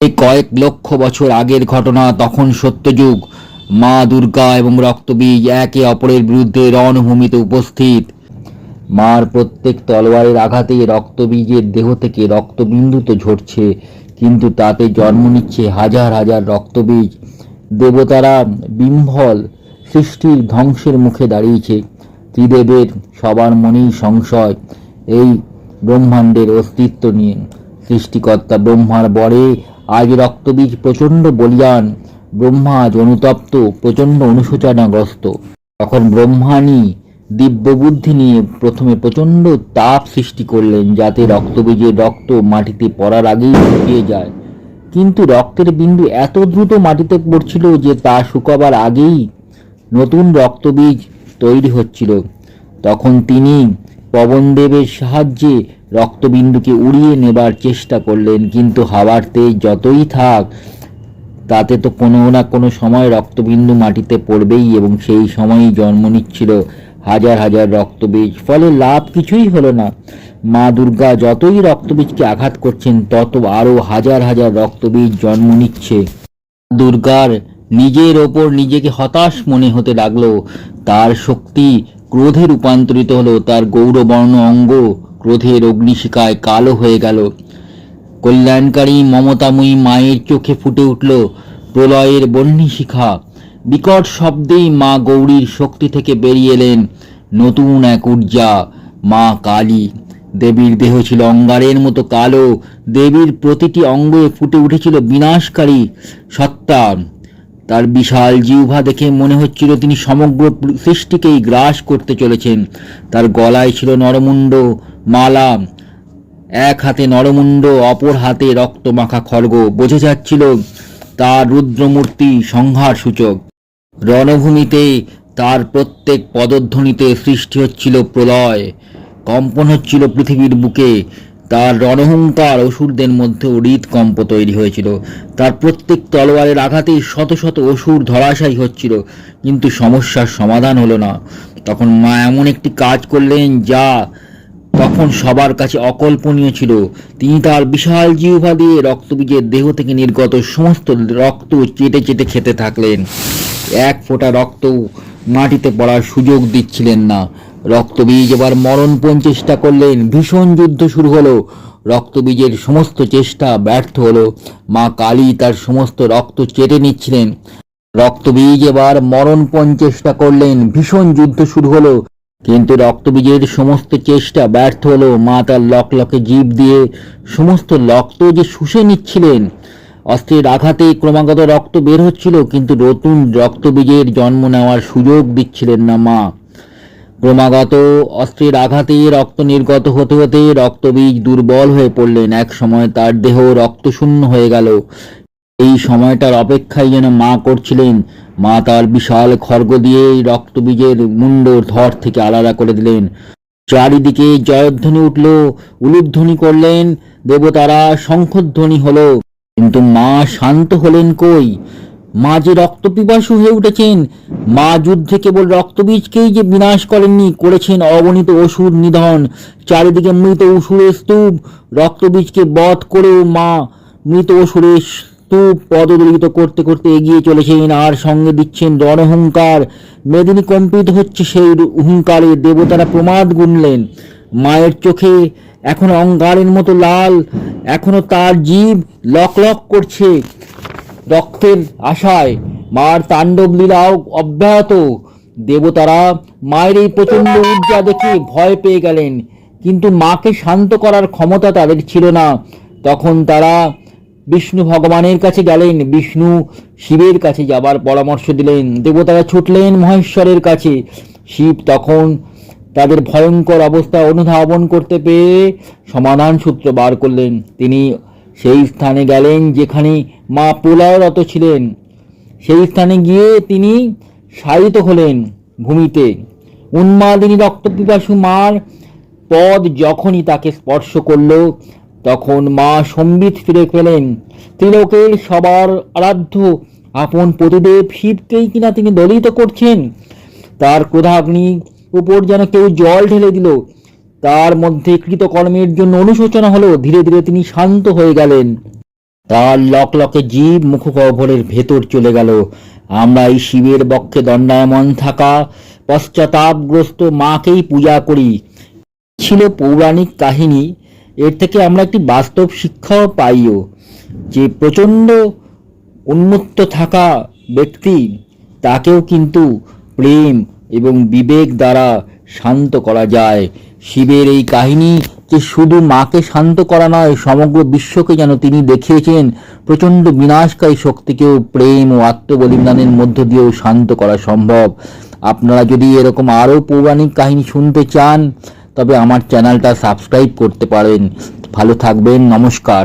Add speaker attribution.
Speaker 1: এই কয়েক লক্ষ বছর আগের ঘটনা, তখন সত্যযুগ। মা দুর্গা এবং রক্তবীজ একে অপরের বিরুদ্ধে রণভূমিতে উপস্থিত। মার প্রত্যেক তলোয়ারের আঘাতে রক্তবীজের দেহ থেকে রক্তবিন্দু তো ঝরছে, কিন্তু তাতে জন্ম নিচ্ছে হাজার হাজার রক্তবীজ। দেবতারা বিম্বল সৃষ্টির ধ্বংসের মুখে দাঁড়িয়েছে। ত্রিদেবের সবার মনেই সংশয় এই ব্রহ্মাণ্ডের অস্তিত্ব নিয়ে। সৃষ্টিকর্তা ব্রহ্মার বরে আজ রক্তবীজ প্রচণ্ড বলিয়ান ব্রহ্মা আজ অনুতপ্ত, প্রচণ্ড অনুশোচনাগ্রস্ত। তখন ব্রহ্মাণী দিব্য বুদ্ধি নিয়ে প্রথমে প্রচণ্ড তাপ সৃষ্টি করলেন, যাতে রক্তবীজের রক্ত মাটিতে পড়ার আগেই শুকিয়ে যায়। কিন্তু রক্তের বিন্দু এত দ্রুত মাটিতে পড়ছিল যে তা শুকাবার আগেই নতুন রক্তবীজ তৈরি হচ্ছিল। তখন তিনি পবনদেবের সাহায্যে রক্তবিন্দুকে উড়িয়ে নেবার চেষ্টা করলেন, কিন্তু হাওয়ার তেজ যতই থাক, তাতে তো কোনো না কোনো সময় রক্তবিন্দু মাটিতে পড়বেই এবং সেই সময়ই জন্ম নিচ্ছিল হাজার হাজার রক্তবীজ। ফলে লাভ কিছুই হলো না। মা দুর্গা যতই রক্তবীজকে আঘাত করছেন, তত আরও হাজার হাজার রক্তবীজ জন্ম নিচ্ছে। দুর্গার নিজের ওপর নিজেকে হতাশ মনে হতে লাগল। তার শক্তি ক্রোধে রূপান্তরিত হলো, তার গৌরবর্ণ অঙ্গ ক্রোধের অগ্নিশিকায় কালো হয়ে গেল। কল্যাণকারী মমতাময়ী মায়ের চোখে ফুটে উঠল প্রলয়ের বহ্নিশিখা বিকট শব্দেই মা গৌরীর শক্তি থেকে বেরিয়ে এলেন নতুন এক ঊর্জা, মা কালী। দেবীর দেহ ছিল অঙ্গারের মতো কালো, দেবীর প্রতিটি অঙ্গে ফুটে উঠেছিল বিনাশকারী সত্তা। তার বিশাল জিহ্বা দেখে মনে হচ্ছিল তিনি সমগ্র সৃষ্টিকেই গ্রাস করতে চলেছেন। তার গলায় ছিল নরমুণ্ড মালা এক হাতে নরমুণ্ড, অপর হাতে রক্তমাখা খড়গ। বোঝা যাচ্ছিল তার রুদ্রমূর্তি সংহার সূচক রণভূমিতে তার প্রত্যেক পদধ্বনিতে সৃষ্টি হচ্ছিল প্রলয়। কম্পন হচ্ছিল পৃথিবীর বুকে। তার রণহংকার অসুরদের মধ্যে হৃদকম্প তৈরি হয়েছিল। তার প্রত্যেক তলোয়ারের আঘাতেই শত শত অসুর ধরাশায়ী হচ্ছিল। কিন্তু সমস্যার সমাধান হলো না। তখন মা এমন একটি কাজ করলেন যা তখন সবার কাছে অকল্পনীয় ছিল। তিনি তার বিশাল জিহ্বা দিয়ে রক্তবীজের দেহ থেকে নির্গত সমস্ত রক্ত চেটে চেটে খেতে থাকলেন। এক ফোঁটা রক্ত মাটিতে পড়ার সুযোগ দিচ্ছিলেন না। রক্তবীজ এবার মরণপণ চেষ্টা করলেন। ভীষণ যুদ্ধ শুরু হলো। রক্তবীজের সমস্ত চেষ্টা ব্যর্থ হলো। মা কালী তার সমস্ত রক্ত চেটে নিচ্ছিলেন। রক্তবীজ এবার মরণপণ চেষ্টা করলেন। ভীষণ যুদ্ধ শুরু হলো। কিন্তু রক্তবীজের সমস্ত চেষ্টা ব্যর্থ হলো মা তার লক লকে জীব দিয়ে সমস্ত রক্ত যে শুষে নিচ্ছিলেন, অস্ত্রের আঘাতে ক্রমাগত রক্ত বের হচ্ছিল, কিন্তু নতুন রক্তবীজের জন্ম নেওয়ার সুযোগ দিচ্ছিলেন না মা। ক্রমাগত অস্ত্রের আঘাতে রক্ত নির্গত হতে হতে রক্তবীজ দুর্বল হয়ে পড়লেন। এক সময় তার দেহ রক্তশূন্য হয়ে গেল। এই সময়টার অপেক্ষায় যেন মা করছিলেন মা তার বিশাল খর্গ দিয়ে রক্তবীজের মুন্ড ধর থেকে আলাদা করে দিলেন। চারিদিকে জয়ধ্বনি উঠল, উলুধ্বনি করলেন, দেবতারা শঙ্খধ্বনি হলো। কিন্তু মা শান্ত হলেন কই? মা যে রক্তপিপাসু হয়ে উঠেছেন, মা যুদ্ধে কেবল রক্তবীজকেই যে বিনাশ করেননি, করেছেন অগণিত অসুর নিধন। চারিদিকে মৃত অসুরের স্তূপ, রক্তবীজকে বধ করেও মা মৃত অসুরের স্তূপ পদদলিত করতে করতে এগিয়ে চলেছেন আর সঙ্গে দিচ্ছেন রণহুঙ্কার। মেদিনী কম্পিত হচ্ছে সেই হুঙ্কারে, দেবতারা প্রমাদ গুনলেন। মায়ের চোখে এখন অঙ্গারের মতো লাল, এখনও তার জীব লক লক করছে রক্তের আশায়। মার তাণ্ডব লীলাও অব্যাহত। দেবতারা মায়ের এই প্রচণ্ড ঊর্জা দেখে ভয় পেয়ে গেলেন। কিন্তু মাকে শান্ত করার ক্ষমতা তাদের ছিল না। তখন তারা বিষ্ণু ভগবানের কাছে গেলেন, বিষ্ণু শিবের কাছে যাবার পরামর্শ দিলেন, দেবতারা ছুটলেন মহেশ্বরের কাছে। শিব তখন তাদের ভয়ঙ্কর অবস্থা অনুধাবন করতে পেরে সমাধান সূত্র বার করলেন। তিনি সেই স্থানে গেলেন যেখানে মা প্রলয়রত ছিলেন। সেই স্থানে গিয়ে তিনি শায়িত হলেন ভূমিতে। উন্মাদিনী রক্তপিপাসু মার পদ যখনই তাকে স্পর্শ করল তখন মা সম্বিত ফিরে পেলেন। ত্রিলোকের সবার আরাধ্য আপন পতিদেব শিবকেই কিনা তিনি দলিত করছেন। তার ক্রোধাগ্নি উপর যেন কেউ জল ঢেলে দিল। তার মধ্যে কৃতকর্মের জন্য অনুশোচনা হলো, ধীরে ধীরে তিনি শান্ত হয়ে গেলেন। তার লক লকে জীব মুখগহ্বরের ভেতর চলে গেল। আমরা এই শিবের বক্ষে দণ্ডায়মন থাকা পশ্চাতাপগ্রস্ত মাকেই পূজা করি। ছিল পৌরাণিক কাহিনী এর থেকে আমরা একটি বাস্তব শিক্ষাও পাইও যে প্রচণ্ড উন্মত্ত থাকা ব্যক্তি তাকেও কিন্তু প্রেম এবং বিবেক দ্বারা শান্ত করা যায়। শিবের এই কাহিনী যে শুধু মাকে শান্ত করা নয়, সমগ্র বিশ্বকে যেন তিনি দেখিয়েছেন, প্রচণ্ড বিনাশকারী শক্তিকেও প্রেম ও আত্মবলিদানের মধ্য দিয়েও শান্ত করা সম্ভব। আপনারা যদি এরকম আরও পৌরাণিক কাহিনী শুনতে চান তবে আমার চ্যানেলটা সাবস্ক্রাইব করতে পারেন ভালো থাকবেন নমস্কার।